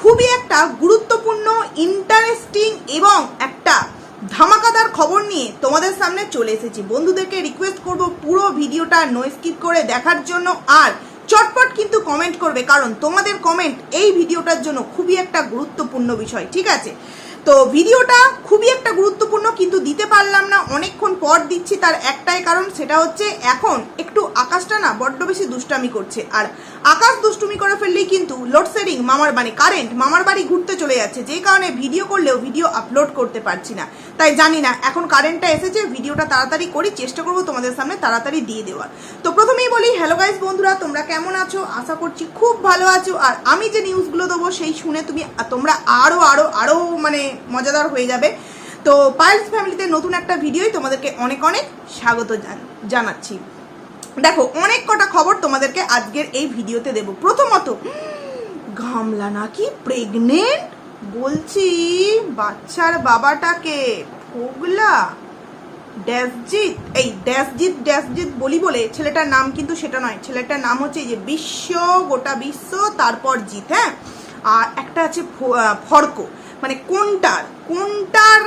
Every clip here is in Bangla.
খুবই একটা গুরুত্বপূর্ণ ইন্টারেস্টিং এবং একটা ধামাকাদার খবর নিয়ে তোমাদের সামনে চলে এসেছি। বন্ধুদেরকে রিকোয়েস্ট করব পুরো ভিডিওটা নো স্কিপ করে দেখার জন্য আর চটপট কিন্তু কমেন্ট করবে, কারণ তোমাদের কমেন্ট এই ভিডিওটার জন্য খুবই একটা গুরুত্বপূর্ণ বিষয়, ঠিক আছে? তো ভিডিওটা খুবই একটা গুরুত্বপূর্ণ, কিন্তু দিতে পারলাম না, অনেকক্ষণ পর দিচ্ছি তার একটাই কারণ, সেটা হচ্ছে এখন একটু আকাশটা না বড্ড বেশি দুষ্টামি করছে। আর আকাশ দুষ্টুমি করে ফেললেই কিন্তু লোডশেডিং মামার মানে কারেন্ট মামার বাড়ি ঘুরতে চলে যাচ্ছে। যেই কারণে ভিডিও করলেও ভিডিও আপলোড করতে পারছি না। তাই জানি না, এখন কারেন্টটা এসেছে ভিডিওটা তাড়াতাড়ি করি, চেষ্টা করব তোমাদের সামনে তাড়াতাড়ি দিয়ে দেওয়ার। তো প্রথমেই বলি হ্যালো গাইস বন্ধুরা, তোমরা কেমন আছো? আশা করছি খুব ভালো আছো। আর আমি যে নিউজগুলো দেবো, সেই শুনে তুমি, তোমরা আরও আরও আরও মানে মজাদার হয়ে যাবে। তো পায়েলস ফ্যামিলিতে নতুন একটা ভিডিওই তোমাদেরকে অনেক অনেক স্বাগত জানাচ্ছি। দেখো, অনেক কটা খবর তোমাদেরকে আজকের এই ভিডিওতে দেব। প্রথমত গামলা নাকি প্রেগনেন্ট বলছি, বাচ্চার বাবাটাকে, ফোগলা? ড্যাসজিৎ, এই ড্যাসজিৎ ড্যাসজিৎ বলি বলে ছেলেটার নাম কিন্তু সেটা নয়। ছেলেটার নাম হচ্ছে যে বিশ্ব, গোটা বিশ্ব, তারপর জিৎ হ্যাঁ? আর একটা আছে ফর্ক। মানে কোনটার? কোনটার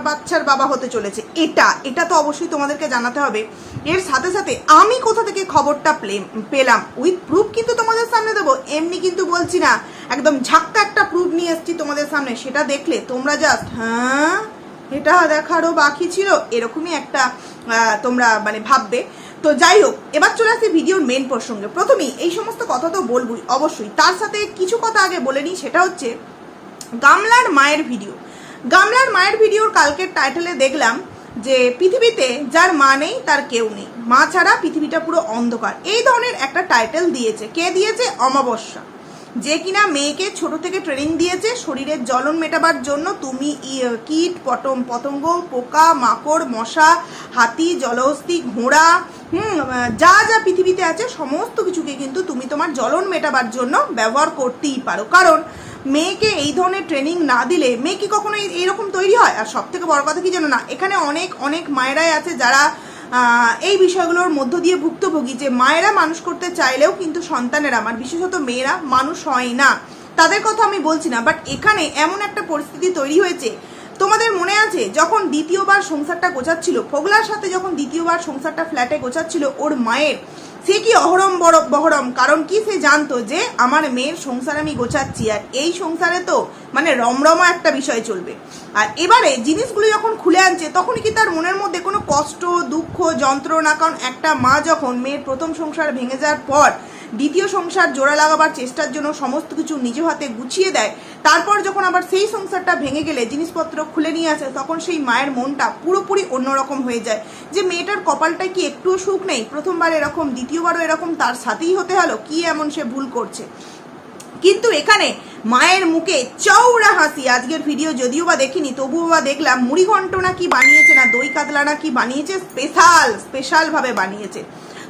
বাচ্চার বাবা হতে চলেছে? এটা এটা তো অবশ্যই তোমাদেরকে জানাতে হবে। এর সাথে সাথে আমি কোথা থেকে খবরটা প্লে- পেলাম? উইথ প্রুফ কিন্তু তোমাদের সামনে দেবো। এমনি কিন্তু বলছি না, একদম ঝাক্কা একটা প্রুফ নিয়ে এসছি তোমাদের সামনে। সেটা দেখলে তোমরা জাস্ট হ্যাঁ এটা দেখারও বাকি ছিল। এরকমই একটা তোমরা মানে ভাববে। তো যাই হোক, এবার চলে আসি ভিডিওর মেন প্রসঙ্গে। প্রথমেই এই সমস্ত কথা তো বলবই, অবশ্যই। তার সাথে কিছু কথা আগে বলে নিই, সেটা হচ্ছে গামলার মায়ের ভিডিও। গামলার মায়ের ভিডিওর কালকের টাইটেলে দেখলাম যে পৃথিবীতে যার মা নেই, তার কেউ নেই। মা ছাড়া পৃথিবীটা পুরো অন্ধকার। এই ধরনের একটা টাইটেল দিয়েছে। কে দিয়েছে? অমাবস্যা। যে কিনা মেয়েকে ছোট থেকে ট্রেনিং দিয়েছে, শরীরের জ্বলন মেটাবার জন্য তুমি কীট, পটম, পতঙ্গ, পোকা, মাকড়, মশা, হাতি, জলহস্তি, ঘোড়া, হুম, যা যা পৃথিবীতে আছে, সমস্ত কিছুকে কিন্তু তুমি তোমার জ্বলন মেটাবার জন্য ব্যবহার করতেই পারো। কারণ মেয়েকে এই ধরনের ট্রেনিং না দিলে মেয়ে কি কখনো এই- এইরকম তৈরি হয়? আর সব থেকে বড় কথা কি জানো না? এখানে অনেক অনেক মায়েরাই আছে যারা এই বিষয়গুলোর মধ্য দিয়ে ভুক্তভোগী যে মায়েরা মানুষ করতে চাইলেও কিন্তু সন্তানেরা আমার বিশেষত মেয়েরা মানুষ হয় না। তাদের কথা আমি বলছি না বাট এখানে এমন একটা পরিস্থিতি তৈরি হয়েছে। তোমাদের মনে আছে, যখন দ্বিতীয়বার সংসারটা গোছাচ্ছিল, ফোগলার সাথে যখন দ্বিতীয়বার সংসারটা ফ্ল্যাটে গোছাচ্ছিল, ওর মায়ের সে কি অহরম বহরম? কারণ কি সে জানতো যে আমার মেয়ের সংসার আমি গোছাচ্ছি, আর এই সংসারে তো মানে রমরমা একটা বিষয় চলবে। আর এবারে জিনিসগুলো যখন খুলে আনছে তখন কি তার মনের মধ্যে কোনো কষ্ট, দুঃখ, যন্ত্রণা? কারণ একটা মা যখন মেয়ের প্রথম সংসার ভেঙে যাওয়ার পর দ্বিতীয় সংসার জোড়া লাগাবার চেষ্টার জন্য সমস্ত কিছু নিজ হাতে গুছিয়ে দেয়। তারপর যখন আবার সেই সংসারটা ভেঙে গেলে, জিনিসপত্র খুলে নিয়ে আসে, তখন সেই মায়ের মনটা পুরোপুরি অন্যরকম হয়ে যায়। যে মেয়েটার কপালটায় কি একটুও সুখ নেই? প্রথমবার এরকম, দ্বিতীয়বারও এরকম, তার সাথেই হতে হলো? কি এমন সে ভুল করছে? কিন্তু এখানে মায়ের মুখে চৌড়া হাসি। আজকের ভিডিও যদিও বা দেখিনি, তবুও বা দেখলাম মুড়ি ঘন্ট না কি বানিয়েছে না, দই কাতলা না কি বানিয়েছে, স্পেশাল স্পেশাল ভাবে বানিয়েছে।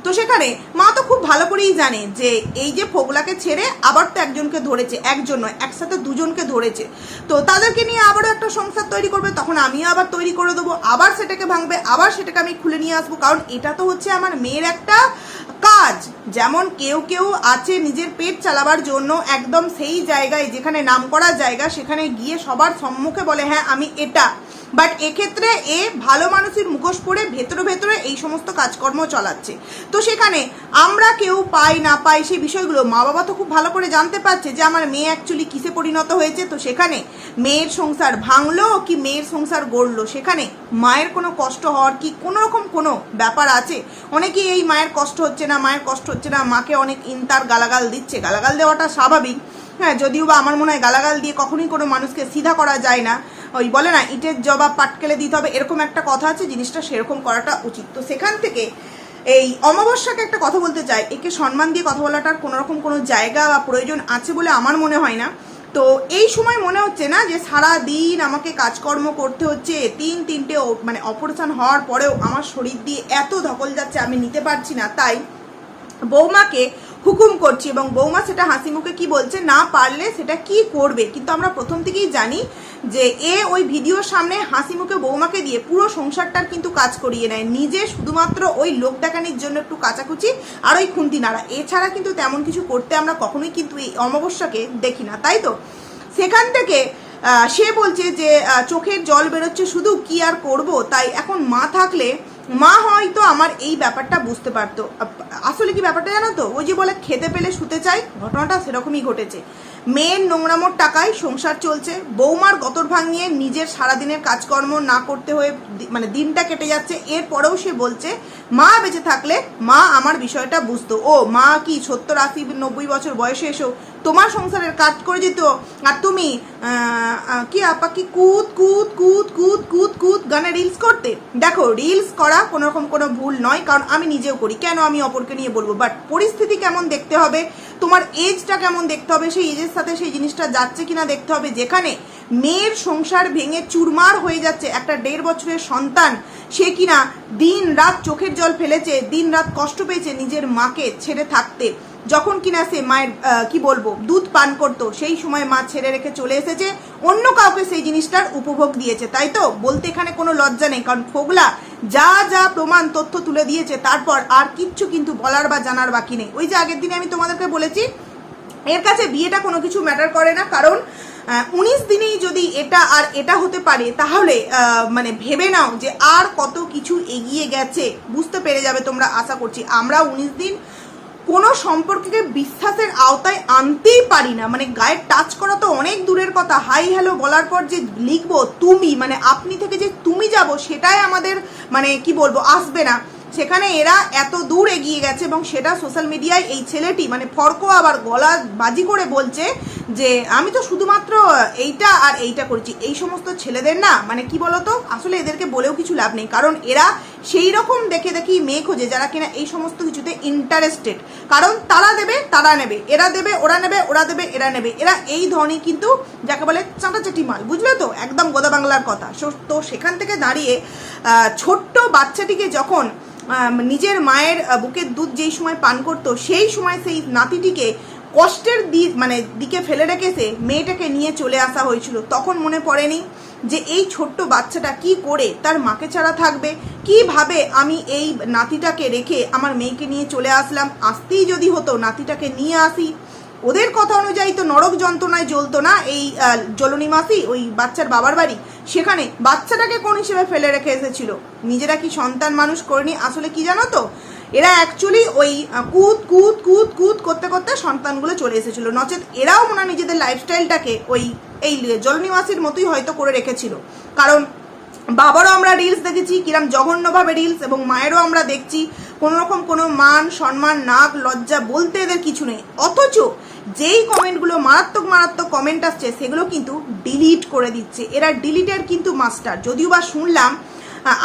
তো সেখানে মা তো খুব ভালো করেই জানে যে এই যে ফোগলাকে ছেড়ে আবার তো একজনকে ধরেছে, একজন নয়, একসাথে দুজনকে ধরেছে। তো তাদেরকে নিয়ে আবারও একটা সংসার তৈরি করবে, তখন আমিও আবার তৈরি করে দেবো, আবার সেটাকে ভাঙবে, আবার সেটাকে আমি খুলে নিয়ে আসব। কারণ এটা তো হচ্ছে আমার মেয়ের একটা কাজ। যেমন কেউ কেউ আছে নিজের পেট চালাবার জন্য একদম সেই জায়গায় যেখানে নাম করা জায়গা, সেখানে গিয়ে সবার সম্মুখে বলে হ্যাঁ আমি এটা। বাট এক্ষেত্রে এ ভালো মানুষের মুখোশ পরে ভেতরে ভেতরে এই সমস্ত কাজকর্ম চালাচ্ছে। তো সেখানে আমরা কেউ পাই না পাই সেই বিষয়গুলো মা বাবা তো খুব ভালো করে জানতে পারছে যে আমার মেয়ে অ্যাকচুয়ালি কিসে পরিণত হয়েছে। তো সেখানে মেয়ের সংসার ভাঙলো কি মেয়ের সংসার গড়লো? সেখানে মায়ের কোনো কষ্ট হওয়ার কি কোনো রকম কোনো ব্যাপার আছে? অনেকেই এই মায়ের কষ্ট হচ্ছে না, মায়ের কষ্ট হচ্ছে না, মাকে অনেক ইন্তার গালাগাল দিচ্ছে। গালাগাল দেওয়াটা স্বাভাবিক। হ্যাঁ যদিও বা আমার মনে হয় গালাগাল দিয়ে কখনোই কোনো মানুষকে সিধা করা যায় না। ওই বলে না, ইটের জবাব পাটকেলে দিতে হবে, এরকম একটা কথা আছে, জিনিসটা সেরকম করাটা উচিত। তো সেখান থেকে এই অমাবস্যাকে একটা কথা বলতে চাই, একে সম্মান দিয়ে কথা বলাটার কোনো রকম কোনো জায়গা বা প্রয়োজন আছে বলে আমার মনে হয় না। তো এই সময় মনে হচ্ছে না যে সারা দিন আমাকে কাজকর্ম করতে হচ্ছে, তিন তিনটে মানে অপারেশন হওয়ার পরেও আমার শরীর দিয়ে এত ধকল যাচ্ছে আমি নিতে পারছি না। তাই বৌমাকে হুকুম করছি এবং বৌমা সেটা হাসি মুখে কি বলছে না পারলে সেটা কি করবে? কিন্তু আমরা প্রথম থেকেই জানি যে এ ওই ভিডিওর সামনে হাসি মুখে বৌমাকে দিয়ে পুরো সংসারটার কিন্তু কাজ করিয়ে নেয়। নিজে শুধুমাত্র ওই লোক দেখানির জন্য একটু কাচাকুচি আর ওই খুন্তি নাড়া এছাড়া কিন্তু তেমন কিছু করতে আমরা কখনোই কিন্তু এই অমাবস্যাকে দেখি না, তাই তো? সেখান থেকে সে বলছে যে চোখের জল বেরোচ্ছে শুধু কি আর করব? তাই এখন মা থাকলে মা হয়তো আমার এই ব্যাপারটা বুঝতে পারতো। আসলে কি ব্যাপারটা জানো তো? ওই যে বলে খেতে পেলে শুতে চাই, ঘটনাটা সেরকমই ঘটেছে। মেয়ের নোংরামোর টাকায় সংসার চলছে, বৌমার গতর ভাঙিয়ে নিজের সারাদিনের কাজকর্ম না করতে হয়ে মানে দিনটা কেটে যাচ্ছে। এরপরেও সে বলছে, মা বেঁচে থাকলে মা আমার বিষয়টা বুঝতো। ও, মা কি সত্তর আশি নব্বই বছর বয়সে এসো, তোমার সংসারের কাজ করে যেত আর তুমি কি আপা, কি কুদ কুদ কুদ কুদ কুদ কুদ গানে রিলস করতে? দেখো রিলস করা কোনো রকম কোনো ভুল নয়, কারণ আমি নিজেও করি। কেন আমি অপরকে নিয়ে বলব? বাট পরিস্থিতি কেমন দেখতে হবে? তোমার এজটা কেমন দেখতে হবে? সেই এজের সাথে সেই জিনিসটা যাচ্ছে কিনা দেখতে হবে। যেখানে মেয়ের সংসার ভেঙে চুরমার হয়ে যাচ্ছে একটা দেড় বছরের সন্তান, সে কিনা দিন রাত চোখের জল ফেলেছে দিন রাত কষ্ট পেয়েছে নিজের মাকে ছেড়ে থাকতে। যখন কিনা সে মায়ের কি বলব, দুধ পান করতো, সেই সময় মা ছেড়ে রেখে চলে এসেছে। অন্য কাউকে সেই জিনিসটার উপভোগ দিয়েছে, তাই তো? বলতে এখানে কোনো লজ্জা নেই, কারণ ফোগলা যা যা প্রমাণ, তথ্য তুলে দিয়েছে, তারপর আর কিচ্ছু কিন্তু বলার বা জানার বাকি নেই। ওই যে আগের দিনে আমি তোমাদেরকে বলেছি, এর কাছে বিয়েটা কোনো কিছু ম্যাটার করে না, কারণ উনিশ দিনেই যদি এটা আর এটা হতে পারে, তাহলে মানে ভেবে নাও যে আর কত কিছু এগিয়ে গেছে। বুঝতে পেরে যাবে তোমরা, আশা করছি। আমরা উনিশ দিন কোনো সম্পর্ককে বিশ্বাসের আওতায় আনতেই পারি না। মানে গায়ে টাচ করা তো অনেক দূরের কথা। হাই হ্যালো বলার পর যে লিখব, তুমি মানে আপনি থেকে যে তুমি যাব, সেটাই আমাদের মানে কি বলব, আসবে না। সেখানে এরা এত দূর এগিয়ে গেছে এবং সেটা সোশ্যাল মিডিয়ায় এই ছেলেটি মানে ফর্ক আবার গলা বাজি করে বলছে যে, আমি তো শুধুমাত্র এইটা আর এইটা করেছি। এই সমস্ত ছেলেদের না মানে কি বলতো, আসলে এদেরকে বলেও কিছু লাভ নেই। কারণ এরা সেই রকম দেখে দেখি মেয়ে খোঁজে যারা কিনা এই সমস্ত কিছুতে ইন্টারেস্টেড কারণ তারা দেবে, তারা নেবে। এরা দেবে, ওরা নেবে, ওরা দেবে, এরা নেবে। এরা এই ধরনের কিন্তু যাকে বলে চাঁটাচাটি মাল, বুঝলে তো? একদম গোদা বাংলার কথা। তো সেখান থেকে দাঁড়িয়ে ছোট্ট বাচ্চাটিকে যখন নিজের মায়ের বুকের দুধ যেই সময় পান করতো, সেই সময় সেই নাতিটিকে কষ্টের দিক মানে দিকে ফেলে রেখেছে মেয়েটাকে নিয়ে চলে আসা হয়েছিল। তখন মনে পড়েনি যে এই ছোট্ট বাচ্চাটা কি করে তার মাকে ছাড়া থাকবে? কীভাবে আমি এই নাতিটাকে রেখে আমার মেয়েকে নিয়ে চলে আসলাম? আসতেই যদি হতো নাতিটাকে নিয়ে আসি। ওদের কথা অনুযায়ী তো নরক যন্ত্রণায় জ্বলতো না এই আহ, জ্বলনী মাসি ওই বাচ্চার বাবার বাড়ি। সেখানে বাচ্চাটাকে কোন হিসেবে ফেলে রেখে এসেছিল? নিজেরা কি সন্তান মানুষ করেনি? আসলে কি জানো তো? এরা অ্যাকচুয়ালি ওই কুদ কুদ কুদ কুদ করতে করতে সন্তানগুলো চলে এসেছিল। নচেত এরাও মনে নিজেদের লাইফস্টাইলটাকে ওই এই জলনী মাসির মতোই হয়তো করে রেখেছিল। কারণ বাবারও আমরা রিলস দেখেছি, কিরম জঘন্যভাবে রিলস এবং মায়েরও আমরা দেখছি কোনো রকম কোনো মান, সম্মান, নাক, লজ্জা বলতে এদের কিছু নেই। অথচ যেই কমেন্টগুলো মারাত্মক মারাত্মক কমেন্ট আসছে, সেগুলো কিন্তু ডিলিট করে দিচ্ছে। এরা ডিলিটের কিন্তু মাস্টার যদিও বা শুনলাম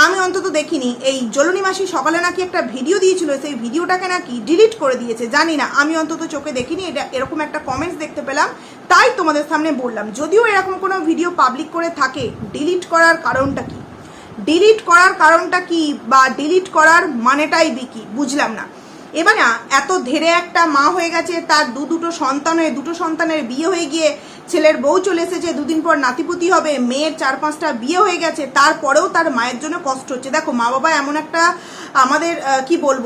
আমি অন্তত দেখিনি, এই জলনী মাসি সকালে নাকি একটা ভিডিও দিয়েছিল, সেই ভিডিওটাকে নাকি ডিলিট করে দিয়েছে, জানি না। আমি অন্তত চোখে দেখিনি, এটা এরকম একটা কমেন্টস দেখতে পেলাম তাই তোমাদের সামনে বললাম, যদিও এরকম কোনো ভিডিও পাবলিক করে থাকে ডিলিট করার কারণটা কি? ডিলিট করার কারণটা কি বা ডিলিট করার মানেটাই বি কি? বুঝলাম না। এবার না এত ধেরে একটা মা হয়ে গেছে, তার দু দুটো সন্তান হয়ে, দুটো সন্তানের বিয়ে হয়ে গিয়ে ছেলের বউ চলে এসেছে, দুদিন পর নাতিপুতি হবে, মেয়ের চার পাঁচটা বিয়ে হয়ে গেছে, তারপরেও তার মায়ের জন্য কষ্ট হচ্ছে। দেখো মা বাবা এমন একটা আমাদের কি বলব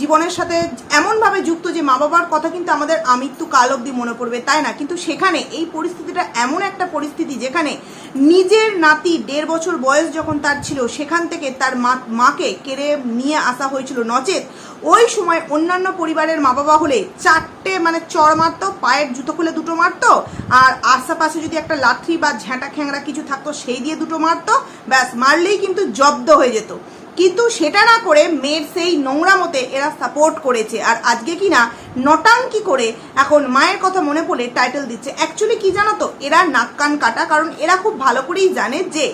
জীবনের সাথে এমনভাবে যুক্ত যে মা বাবার কথা কিন্তু আমাদের আমৃত্যু কাল অবধি মনে পড়বে, তাই না? কিন্তু সেখানে এই পরিস্থিতিটা এমন একটা পরিস্থিতি যেখানে নিজের নাতি দেড় বছর বয়স যখন তার ছিল, সেখান থেকে তার মা, মাকে কেড়ে নিয়ে আসা হয়েছিল নচেত। ওই সময় অন্যান্য পরিবারের মা বাবা হলে চারটে মানে চড় মারতো, পায়ের জুতো খুলে দুটো মারতো, আর আশেপাশে যদি একটা লাঠি বা ঝ্যাঁটা খ্যাংরা কিছু থাকতো, সেই দিয়ে দুটো মারতো, ব্যাস, মারলেই কিন্তু জব্দ হয়ে যেত। কিন্তু সেটা না করে মেয়ের সেই নোংরা মতে এরা সাপোর্ট করেছে। আর আজকে কি না নটাঙ্কি করে এখন মায়ের কথা মনে পড়ে টাইটেল দিচ্ছে। অ্যাকচুয়ালি কি জানো তো? এরা নাক কান কাটা, কারণ এরা খুব ভালো করেই জানে যে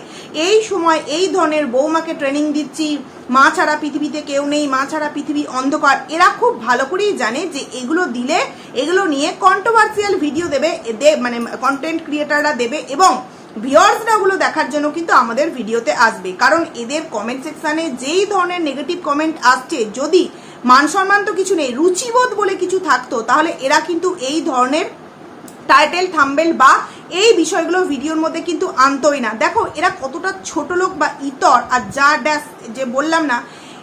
এই সময় এই ধরনের বৌমাকে ট্রেনিং দিচ্ছি, মা ছাড়া পৃথিবীতে কেউ নেই, মা ছাড়া পৃথিবী অন্ধকার। এরা খুব ভালো করেই জানে যে এগুলো দিলে, এগুলো নিয়ে কন্ট্রোভার্সিয়াল ভিডিও দেবে মানে কন্টেন্ট ক্রিয়েটাররা দেবে এবং ভিউয়ার্সরা ওগুলো দেখার জন্য কিন্তু আমাদের ভিডিওতে আসবে। কারণ এদের কমেন্ট সেকশানে যেই ধরনের নেগেটিভ কমেন্ট আসছে, যদি মান সম্মান তো কিছু নেই, রুচিবোধ বলে কিছু থাকতো, তাহলে এরা কিন্তু এই ধরনের টাইটেল থাম্বেল বা এই বিষয়গুলো ভিডিওর মধ্যে কিন্তু আনতোই না। দেখো, এরা কতটা ছোট লোক বা ইতর, আর যা ড্যাশ যে বললাম না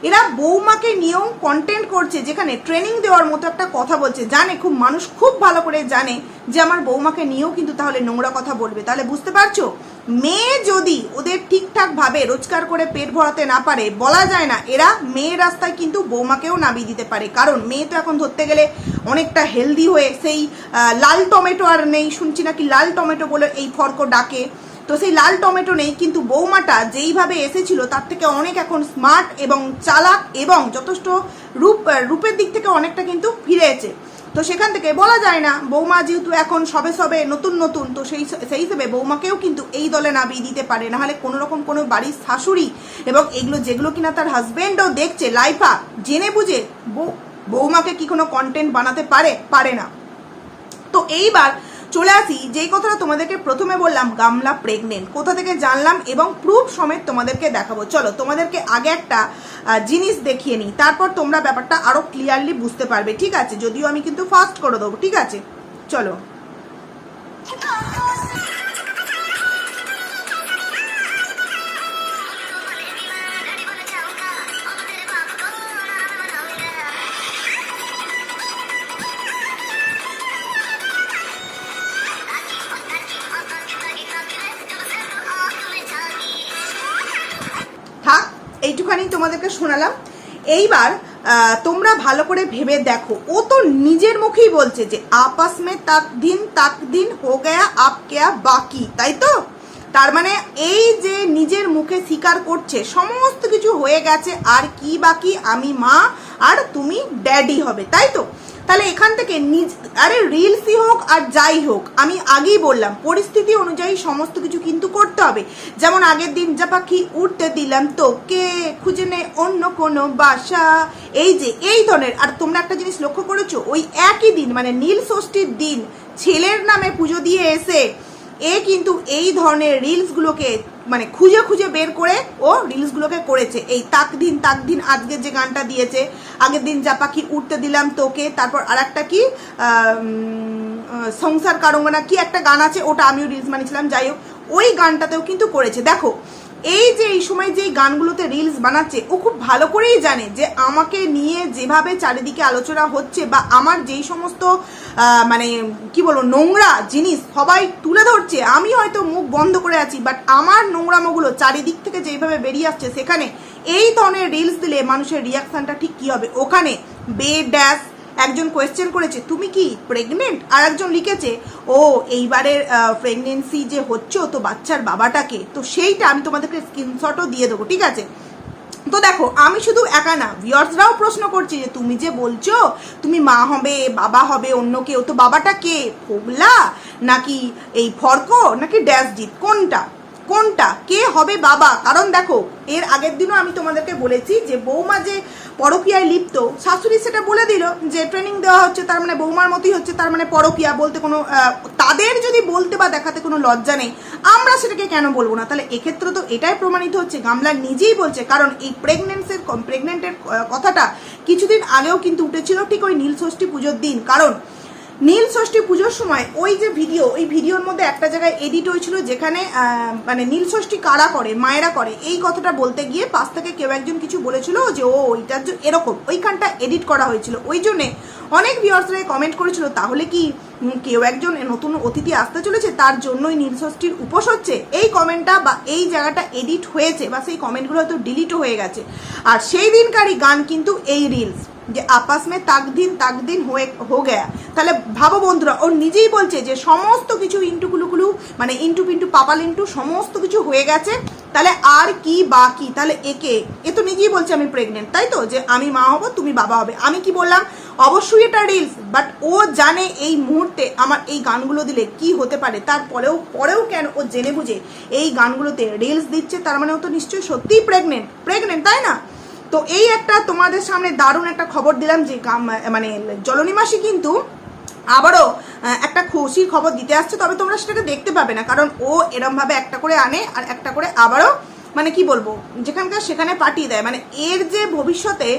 এরা বৌমাকে নিয়েও কন্টেন্ট করছে, যেখানে ট্রেনিং দেওয়ার মতো একটা কথা বলছে। জানে খুব, মানুষ খুব ভালো করে জানে যে আমার বৌমাকে নিয়েও কিন্তু তাহলে নোংরা কথা বলবে। তাহলে বুঝতে পারছ? মেয়ে যদি ওদের ঠিকঠাক ভাবে রোজগার করে পেট ভরাতে না পারে, বলা যায় না, এরা মেয়ের রাস্তায় কিন্তু বৌমাকেও নামিয়ে দিতে পারে। কারণ মেয়ে তো এখন ধরতে গেলে অনেকটা হেলদি হয়ে, সেই লাল টমেটো আর নেই, শুনছি নাকি লাল টমেটো বলে এই ফর্ক ডাকে। তো সেই লাল টমেটো নেই, কিন্তু বৌমাটা যেইভাবে এসেছিল, তার থেকে অনেক এখন স্মার্ট এবং চালাক এবং যথেষ্ট রূপ রূপের দিক থেকে অনেকটা কিন্তু ফিরেছে। তো সেখান থেকে বলা যায় না, বৌমা যেহেতু এখন সবে সবে নতুন নতুন, তো সেই সেই হিসেবে বৌমাকেও কিন্তু এই দলে নামিয়ে দিতে পারে। নাহলে কোনো রকম কোনো বাড়ির শাশুড়ি এবং এগুলো, যেগুলো কিনা তার হাজবেন্ডও দেখছে, লাইফা জেনে বুঝে বৌমাকে কি কোনো কন্টেন্ট বানাতে পারে? পারে না। তো এইবার চলে আসি। যেই কথাটা তোমাদেরকে প্রথমে বললাম, গামলা প্রেগনেন্ট কোথা থেকে জানলাম এবং প্রুফ সমেত তোমাদেরকে দেখাবো। চলো, তোমাদেরকে আগে একটা জিনিস দেখিয়ে নিই। তারপর তোমরা ব্যাপারটা আরও ক্লিয়ারলি বুঝতে পারবে, ঠিক আছে? যদিও আমি কিন্তু ফাস্ট করে দেবো, ঠিক আছে? চলো। তোমাদেরকে শোনালাম। এইবার তোমরা ভালো করে ভেবে দেখো। ও তো নিজের মুখেই বলছে যে আপাস মে তাক দিন তাক দিন হো গয়া, আপ কেয়া বাকি, তাই তো? তার মানে এই যে নিজের মুখে স্বীকার করছে, সমস্ত কিছু হয়ে গেছে, আর কি বাকি, আমি মা আর তুমি ড্যাডি হবে, তাই তো? তাহলে এখান থেকে নিজ, আরে রিলসই হোক আর যাই হোক, আমি আগেই বললাম, পরিস্থিতি অনুযায়ী সমস্ত কিছু কিন্তু করতে হবে। যেমন আগের দিন যা পাখি উঠতে দিলাম, তোকে খুঁজে নে অন্য কোনো বাসা। এই যে, এই ধরনের, আর তোমরা একটা জিনিস লক্ষ্য করেছ, ওই একই দিন মানে নীল ষষ্ঠীর দিন, ছেলের নামে পুজো দিয়ে এসে এ কিন্তু এই ধরনের রিলসগুলোকে মানে খুঁজে খুঁজে বের করে ও রিলসগুলোকে করেছে। এই তাক দিন তাক দিন আজকে যে গানটা দিয়েছে, আগের দিন যা পাখি উঠতে দিলাম তোকে, তারপর আর একটা কি সংসার কারঙ্গনা কি একটা গান আছে, ওটা আমিও রিলস মানিয়েছিলাম যাই হোক, ওই গানটাতেও কিন্তু করেছে। দেখো এই যে, এই সময় যে গানগুলোতে রিলস বানাচ্ছে, ও খুব ভালো করেই জানে যে আমাকে নিয়ে যেভাবে চারিদিকে আলোচনা হচ্ছে বা আমার যেই সমস্ত মানে কি বলব, নোংরা জিনিস সবাই তুলে ধরছে। আমি হয়তো মুখ বন্ধ করে আছি বাট আমার নোংরামোগুলো চারিদিক থেকে যেইভাবে বেরিয়ে আসছে সেখানে, এই ধরনের রিলস দিলে মানুষের রিয়াকশানটা ঠিক কি হবে? ওখানে বে ড্যাশ একজন কোয়েশ্চেন করেছে, তুমি কি প্রেগনেন্ট আর একজন লিখেছে, ও, এইবারের প্রেগনেন্সি যে হচ্ছে তো বাচ্চার বাবাটাকে, তো সেইটা আমি তোমাদেরকে স্ক্রিনশটও দিয়ে দেবো, ঠিক আছে? তো দেখো, আমি শুধু একা না ভিউয়ার্সরাও প্রশ্ন করছে যে, তুমি যে বলছো, তুমি মা হবে, বাবা হবে, অন্য কেউ, তো বাবাটা কে? ফোগলা? নাকি এই ফর্ক? নাকি ড্যাশ ড্যাশজিৎ কোনটা? কোনটা? কে হবে বাবা? কারণ দেখো, এর আগের দিনও আমি তোমাদেরকে বলেছি যে বৌমা যে পরকীয়ায় লিপ্ত, শাশুড়ি সেটা বলে দিল যে ট্রেনিং দেওয়া হচ্ছে, তার মানে বৌমার মতোই হচ্ছে, তার মানে পরকিয়া বলতে কোনো তাদের যদি বলতে বা দেখাতে কোনো লজ্জা নেই, আমরা সেটাকে কেন বলব না? তাহলে এক্ষেত্রে তো এটাই প্রমাণিত হচ্ছে, গামলা নিজেই বলছে, কারণ এই প্রেগনেন্সির প্রেগনেন্টের কথাটা কিছুদিন আগেও কিন্তু উঠেছিল ঠিক ওই নীল ষষ্ঠী পুজোর দিন। কারণ নীল ষষ্ঠী পুজোর সময় ওই যে ভিডিও ওই ভিডিওর মধ্যে একটা জায়গায় এডিট হয়েছিল যেখানে মানে নীল ষষ্ঠী কারা করে, মায়েরা করে, এই কথাটা বলতে গিয়ে পাশ থেকে কেউ একজন কিছু বলেছিল যে, ও, ওইটার এরকম, ওইখানটা এডিট করা হয়েছিল। ওই জন্যে অনেক ভিউয়ার্সরা কমেন্ট করেছিল, তাহলে কি কেউ একজন নতুন অতিথি আসতে চলেছে, তার জন্যই নীল ষষ্ঠীর উপোস হচ্ছে? এই কমেন্টটা বা এই জায়গাটা এডিট হয়েছে, বা সেই কমেন্টগুলো হয়তো ডিলিটও হয়ে গেছে। আর সেই দিনকারই গান কিন্তু এই রিলস যে আপাস মে তাক দিন তাক দিন হয়ে, হো গয়া। তাহলে ভাবো বন্ধুরা ওর নিজেই বলছে যে সমস্ত কিছু ইন্টু কুলুকুলু মানে ইন্টু পিন্টু পাপাল ইন্টু, সমস্ত কিছু হয়ে গেছে। তাহলে আর কি বাকি? তাহলে একে, এ তো নিজেই বলছে আমি প্রেগনেন্ট তাই তো? যে আমি মা হব, তুমি বাবা হবে। আমি কি বললাম? অবশ্যই এটা রিলস বাট ও জানে এই মুহূর্তে আমার এই গানগুলো দিলে কি হতে পারে। তারপরেও, পরেও কেন ও জেনে বুঝে এই গানগুলোতে রিলস দিচ্ছে, তার মানে ও তো নিশ্চয়ই সত্যিই প্রেগনেন্ট প্রেগনেন্ট তাই না? তো এই একটা তোমাদের সামনে দারুণ একটা খবর দিলাম যে মানে জলনী মাসি কিন্তু আবারও একটা খুশির খবর দিতে আসছে, তবে তোমরা সেটাকে দেখতে পাবে না, কারণ ও এরমভাবে একটা করে আনে আর একটা করে আবারও মানে কি বলব, যেখানকার সেখানে পাঠিয়ে দেয়। মানে এর যে ভবিষ্যতে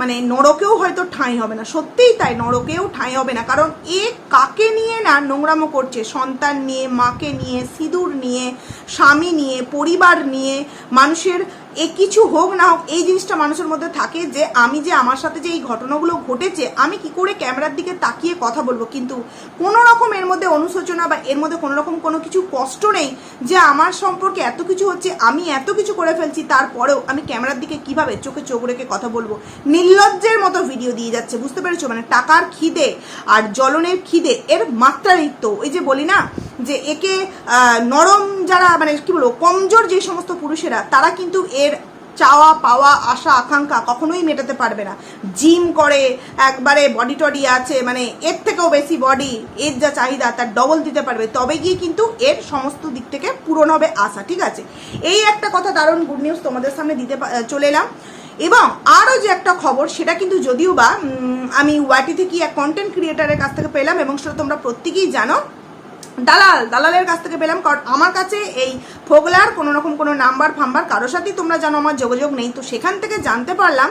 মানে নরকেও হয়তো ঠাঁই হবে না, সত্যিই তাই, নরকেও ঠাঁই হবে না, কারণ এ কাকে নিয়ে না নোংরামো করছে? সন্তান নিয়ে, মাকে নিয়ে, সিঁদুর নিয়ে, স্বামী নিয়ে, পরিবার নিয়ে, মানুষের এ কিছু হোক না হোক, এই জিনিসটা মানুষের মধ্যে থাকে যে আমি যে আমার সাথে যে এই ঘটনাগুলো ঘটেছে, আমি কি করে ক্যামেরার দিকে তাকিয়ে কথা বলব? কিন্তু কোনো রকম এর মধ্যে অনুশোচনা বা এর মধ্যে কোনো রকম কোনো কিছু কষ্ট নেই যে আমার সম্পর্কে এত কিছু হচ্ছে, আমি এত কিছু করে ফেলছি, তারপরেও আমি ক্যামেরার দিকে কীভাবে চোখে চোখ রেখে কথা বলব? নির্লজ্জের মতো ভিডিও দিয়ে যাচ্ছে, বুঝতে পেরেছ? মানে টাকার খিদে আর জ্বলনের খিদে, এর মাত্রারিক্ত ওই যে বলি না যে একে নরম যারা মানে কি বলব, কমজোর যে সমস্ত পুরুষেরা, তারা কিন্তু এর চাওয়া, পাওয়া, আশা, আকাঙ্ক্ষা কখনোই মেটাতে পারবে না। জিম করে, একবারে বডি টডি আছে মানে এর থেকেও বেশি বডি এর যা চাহিদা তার ডবল দিতে পারবে। তবে গিয়ে কিন্তু এর সমস্ত দিক থেকে পূরণ হবে আশা, ঠিক আছে? এই একটা কথা দারুণ গুড নিউজ তোমাদের সামনে দিতে চলে এলাম। এবং আরও যে একটা খবর, সেটা কিন্তু যদিও বা আমি ওয়াটি থেকে এক কন্টেন্ট ক্রিয়েটারের কাছ থেকে পেলাম এবং সেটা তোমরা প্রত্যেকেই জানো দালাল দালালের কাছ থেকে পেলাম কারণ আমার কাছে এই ফোগলার কোনো রকম কোনো নাম্বার ফাম্বার কারোর সাথেই তোমরা জানো আমার যোগাযোগ নেই। তো সেখান থেকে জানতে পারলাম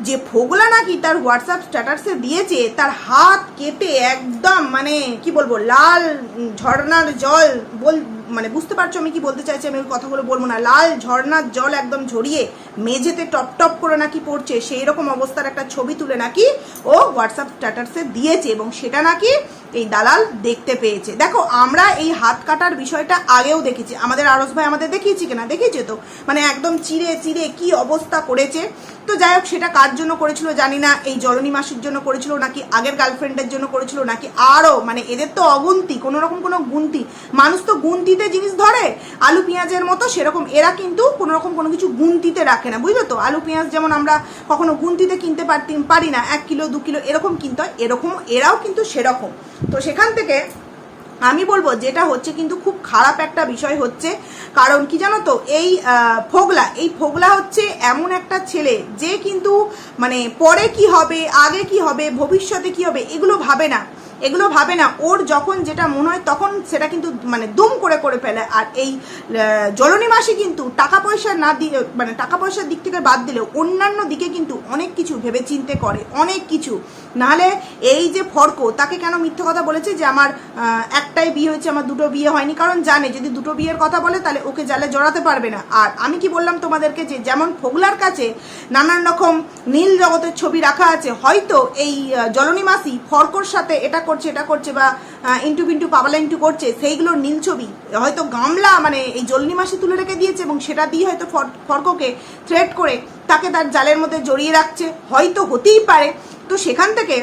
যে ফোগলা নাকি তার হোয়াটসঅ্যাপ স্ট্যাটাসে দিয়েছে তার হাত কেটে একদম মানে কি বলব লাল উম, ঝর্ণার জল বল মানে বুঝতে পারছ আমি কি বলতে চাইছি আমি ওই কথাগুলো বলব না। লাল ঝর্ণার জল একদম ঝরিয়ে মেঝেতে টপ টপ করে নাকি পড়ছে সেই রকম অবস্থার একটা ছবি তুলে নাকি ও হোয়াটসঅ্যাপ স্ট্যাটাসে দিয়েছে এবং সেটা নাকি এই দালাল দেখতে পেয়েছে। দেখো, আমরা এই হাত কাটার বিষয়টা আগেও দেখেছি। আমাদের আরস ভাই আমাদের দেখিয়েছি কিনা? দেখিয়েছে তো? মানে একদম চিরে চিরে কি অবস্থা করেছে? তো যাই হোক, সেটা কার জন্য করেছিল জানি না। এই জলনী মাসির জন্য করেছিল নাকি আগের গার্লফ্রেন্ডের জন্য করেছিল নাকি আরও মানে এদের তো অগুন্তি, কোনো রকম কোনো গুনতি। মানুষ তো গুনতিতে জিনিস ধরে, আলু পেঁয়াজের মতো সেরকম। এরা কিন্তু কোনো রকম কোনো কিছু গুনতিতে রাখে। না। বুঝলো তো? আলু, পেঁয়াজ যেমন আমরা কখনো গুনতিতে কিনতে পারতি পারি না, এক কিলো, দু কিলো এরকম কিনতে হয়, এরকম এরাও কিন্তু সেরকম। তো সেখান থেকে আমি বলব যেটা হচ্ছে কিন্তু খুব খারাপ একটা বিষয় হচ্ছে, কারণ কি জানো তো? এই ফোগলা এই ফোগলা হচ্ছে এমন একটা ছেলে যে কিন্তু মানে পরে কি হবে, আগে কি হবে, ভবিষ্যতে কি হবে, এগুলো ভাবে না। এগুলো ভাবে না। ওর যখন যেটা মনে হয় তখন সেটা কিন্তু মানে দুম করে করে ফেলে। আর এই জলনী মাসি কিন্তু টাকা পয়সা না দিয়ে মানে টাকা পয়সার দিক থেকে বাদ দিলেও অন্যান্য দিকে কিন্তু অনেক কিছু ভেবে চিনতে করে, অনেক কিছু। নাহলে এই যে ফর্ক তাকে কেন মিথ্যে কথা বলেছে যে আমার একটাই বিয়ে হয়েছে, আমার দুটো বিয়ে হয়নি? কারণ জানে, যদি দুটো বিয়ের কথা বলে তাহলে ওকে জালে জড়াতে পারবে না। আর আমি কি বললাম তোমাদেরকে যে যেমন ফোগলার কাছে নানান রকম নীল জগতের ছবি রাখা আছে, হয়তো এই জলনী মাসি ফর্কর সাথে এটা করছে, এটা করছে বা ইন্টু বিন্টু, পাবালা ইন্টু করছে সেইগুলোর নীল ছবি। হয়তো গামলা মানে এই জলনি মাসে তুলে রেখে দিয়েছে এবং সেটা দিয়ে হয়তো ফর- ফর্ককে থ্রেট করে তাকে তার জালের মধ্যে জড়িয়ে রাখছে। হয়তো হতেই পারে। তো সেখান থেকে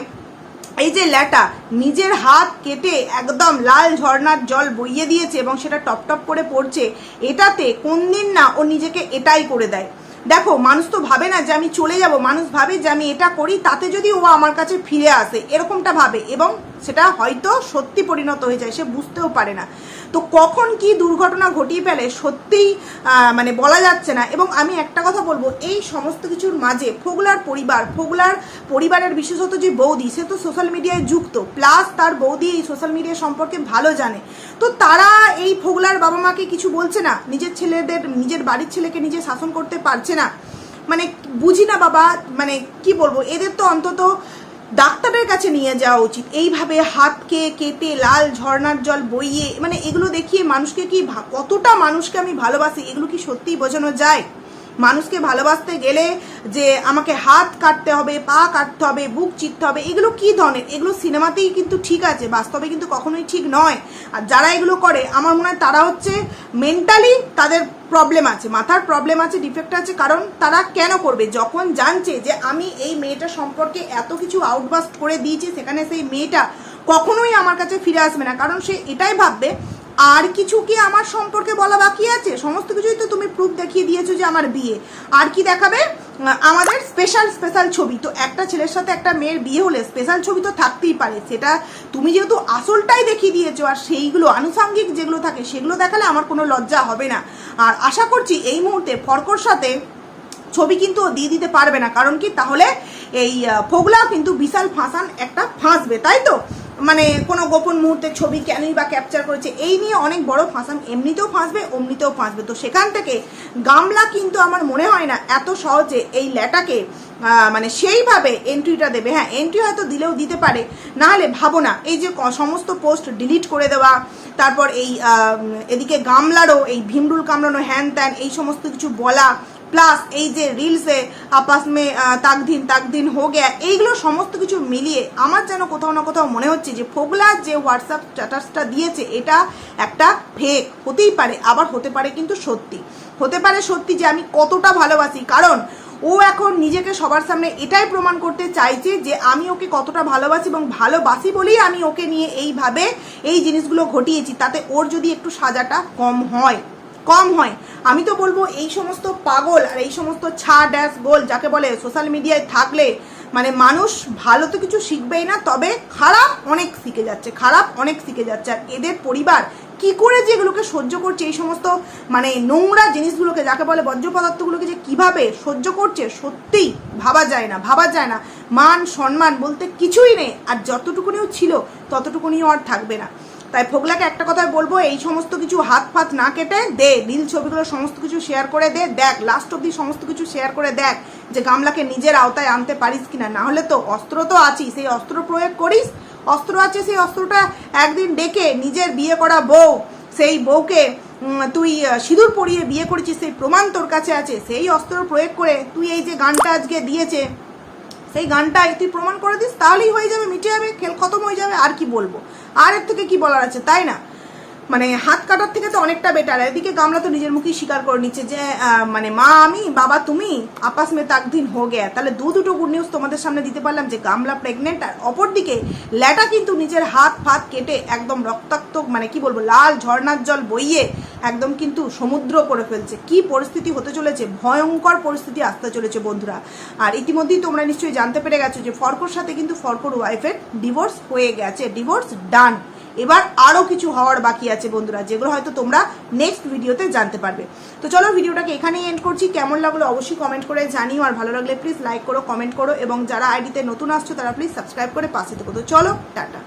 এই যে ল্যাটা নিজের হাত কেটে একদম লাল ঝর্ণার জল বইয়ে দিয়েছে এবং সেটা টপ টপ করে পড়ছে, এটাতে কোন দিন না ও নিজেকে এটাই করে দেয়। দেখো, মানুষ তো ভাবে না যে আমি চলে যাব, মানুষ ভাবে যে আমি এটা করি, তাতে যদি ও আমার কাছে ফিরে আসে, এরকমটা ভাবে এবং সেটা হয়তো সত্যি পরিণত হয়ে যায়, সে বুঝতেও পারে না। তো কখন কি দুর্ঘটনা ঘটিয়ে ফেলে সত্যিই মানে বলা যাচ্ছে না। এবং আমি একটা কথা বলব, এই সমস্ত কিছুর মাঝে ফোগলার পরিবার, ফোগলার পরিবারের বিশেষত যে বৌদি, সে তো সোশ্যাল মিডিয়ায় যুক্ত প্লাস তার বৌদি এই সোশ্যাল মিডিয়া সম্পর্কে ভালো জানে। তো তারা এই ফোগলার বাবা মাকে কিছু বলছে না? নিজের ছেলেদের, নিজের বাড়ির ছেলেকে নিজে শাসন করতে পারছে না? মানে বুঝি না বাবা মানে কি বলব? এদের তো অন্তত ডাক্তারের কাছে নিয়ে যাওয়া উচিত। এইভাবে হাতকে কেটে লাল ঝর্নার জল বইয়ে মানে এগুলো দেখিয়ে মানুষকে কি কতটা মানুষকে আমি ভালোবাসি, এগুলো কি সত্যিই বোঝানো যায়? মানুষকে ভালোবাসতে গেলে যে আমাকে হাত কাটতে হবে, পা কাটতে হবে, বুক চিরতে হবে, এগুলো কি ধরনের? এগুলো সিনেমাতেই কিন্তু ঠিক আছে, বাস্তবে কিন্তু কখনোই ঠিক নয়। আর যারা এগুলো করে, আমার মনে হয় তারা হচ্ছে মেন্টালি তাদের প্রবলেম আছে, মাথার প্রবলেম আছে ডিফেক্ট আছে, কারণ তারা কেন করবে? যখন জানছে যে আমি এই মেয়েটা সম্পর্কে এত কিছু আউটবাস্ট করে দিয়েছি, সেখানে সেই মেয়েটা কখনোই আমার কাছে ফিরে আসবে না। কারণ সে এটাই ভাববে আর কিছু কি আমার সম্পর্কে বলা বাকি আছে? সমস্ত কিছুই তো তুমি প্রুফ দেখিয়ে দিয়েছ যে আমার বিয়ে। আর কি দেখাবে? আমাদের স্পেশাল স্পেশাল ছবি। তো একটা ছেলের সাথে একটা মেয়ের বিয়ে হলে স্পেশাল ছবি তো থাকতেই পারে। সেটা তুমি যেহেতু আসলটাই দেখিয়ে দিয়েছ, আর সেইগুলো আনুষাঙ্গিক যেগুলো থাকে, সেগুলো দেখালে আমার কোনো লজ্জা হবে না। আর আশা করছি এই মুহূর্তে ফরকর সাথে ছবি কিন্তু দিয়ে দিতে পারবে না। কারণ কি? তাহলে এই ফোগলাও কিন্তু বিশাল ফাঁসান একটা ফাঁসবে, তাই তো? মানে কোনো গোপন মুহূর্তের ছবি কেনই বা ক্যাপচার করেছে, এই নিয়ে অনেক বড় ফাঁসাম এমনিতেও ফাঁসবে, অমনিতেও ফাঁসবে। তো সেখান থেকে গামলা কিন্তু আমার মনে হয় না এত সহজে এই ল্যাটাকে মানে সেইভাবে এন্ট্রিটা দেবে। হ্যাঁ এন্ট্রি হয়তো দিলেও দিতে পারে না হলে ভাবো না। এই যে সমস্ত পোস্ট ডিলিট করে দেওয়া, তারপর এই এদিকে গামলারও, এই ভীমরুল কামড়ানো হ্যান ত্যান এই সমস্ত কিছু বলা প্লাস এই যে রিলসে আপস মে তাক দিন তাক দিন হো গেয়া, এইগুলো সমস্ত কিছু মিলিয়ে আমার যেন কোথাও না কোথাও মনে হচ্ছে যে ফোগলা যে হোয়াটসঅ্যাপ স্ট্যাটাসটা দিয়েছে, এটা একটা ফেক হতেই পারে, আবার হতে পারে কিন্তু সত্যি। হতে পারে সত্যি যে আমি কতটা ভালোবাসি, কারণ ও এখন নিজেকে সবার সামনে এটাই প্রমাণ করতে চাইছে যে আমি ওকে কতটা ভালোবাসি এবং ভালোবাসি বলেই আমি ওকে নিয়ে এইভাবে এই জিনিসগুলো ঘটিয়েছি, তাতে ওর যদি একটু সাজাটা কম হয়। কম হয়। আমি তো বলব এই সমস্ত পাগল আর এই সমস্ত ছা ড্যাশ গোল যাকে বলে সোশ্যাল মিডিয়ায় থাকলে মানে মানুষ ভালো তো কিছু শিখবেই না, তবে খারাপ অনেক শিখে যাচ্ছে, খারাপ অনেক শিখে যাচ্ছে। আর এদের পরিবার কি করে যে এগুলোকে সহ্য করছে, এই সমস্ত মানে নোংরা জিনিসগুলোকে, যাকে বলে বর্জ্য পদার্থগুলোকে যে কীভাবে সহ্য করছে, সত্যিই ভাবা যায় না, ভাবা যায় না। মান, সম্মান বলতে কিছুই নেই, আর যতটুকুনিও ছিল, ততটুকুনিও আর থাকবে না। তাই ফোগলাকে একটা কথাই বলব, এই সমস্ত কিছু হাত ফাত না কেটে দে রিল ছবিগুলো সমস্ত কিছু শেয়ার করে দে, দেখ লাস্ট অব্দি সমস্ত কিছু শেয়ার করে দেখ যে গামলাকে নিজের আওতায় আনতে পারিস কিনা। না হলে তো অস্ত্র তো আছিস সেই অস্ত্র প্রয়োগ করিস, অস্ত্র আছে, সেই অস্ত্রটা একদিন ডেকে নিজের বিয়ে করা বউ, সেই বউকে তুই সিঁদুর পরিয়ে বিয়ে করেছিস, সেই প্রমাণ তোর কাছে আছে, সেই অস্ত্র প্রয়োগ করে তুই এই যে গানটা আজকে দিয়েছে, সেই গানটাই তুই প্রমাণ করে দিস, তাহলেই হয়ে যাবে, মিটে যাবে, খেল খতম হয়ে যাবে, আর কি বলব। আর এর থেকে কি বলার আছে? তাই না? মানে হাত কাটার থেকে তো অনেকটা বেটার এদিকে গামলা তো নিজের মুখেই স্বীকার করে নিচ্ছে যে মানে মা আমি, বাবা তুমি আপাস মে তাক দিন হো গেয়া তাহলে দু দুটো গুড নিউজ তোমাদের সামনে দিতে পারলাম যে গামলা প্রেগনেন্ট আর অপরদিকে ল্যাটা কিন্তু নিজের হাত ফাত কেটে একদম রক্তাক্ত মানে কি বলব, লাল ঝর্ণার জল বইয়ে একদম কিন্তু সমুদ্র করে ফেলছে। কি পরিস্থিতি হতে চলেছে? ভয়ঙ্কর পরিস্থিতি আসতে চলেছে বন্ধুরা। আর ইতিমধ্যেই তোমরা নিশ্চয়ই জানতে পেরে গেছো যে ফর্কর সাথে কিন্তু ফর্কর ওয়াইফের ডিভোর্স হয়ে গেছে। ডিভোর্স ডান এবার আরও কিছু হওয়ার বাকি আছে বন্ধুরা, যেগুলো হয়তো তোমরা নেক্সট ভিডিওতে জানতে পারবে। তো চলো ভিডিওটাকে এখানেই এন্ড করছি। কেমন লাগল অবশ্যই কমেন্ট করে জানিও, আর ভালো লাগলে প্লিজ লাইক করো কমেন্ট করো, এবং যারা আইডিতে নতুন আসছো তারা প্লিজ সাবস্ক্রাইব করে পাশে থেকো। তো চলো, টাটা।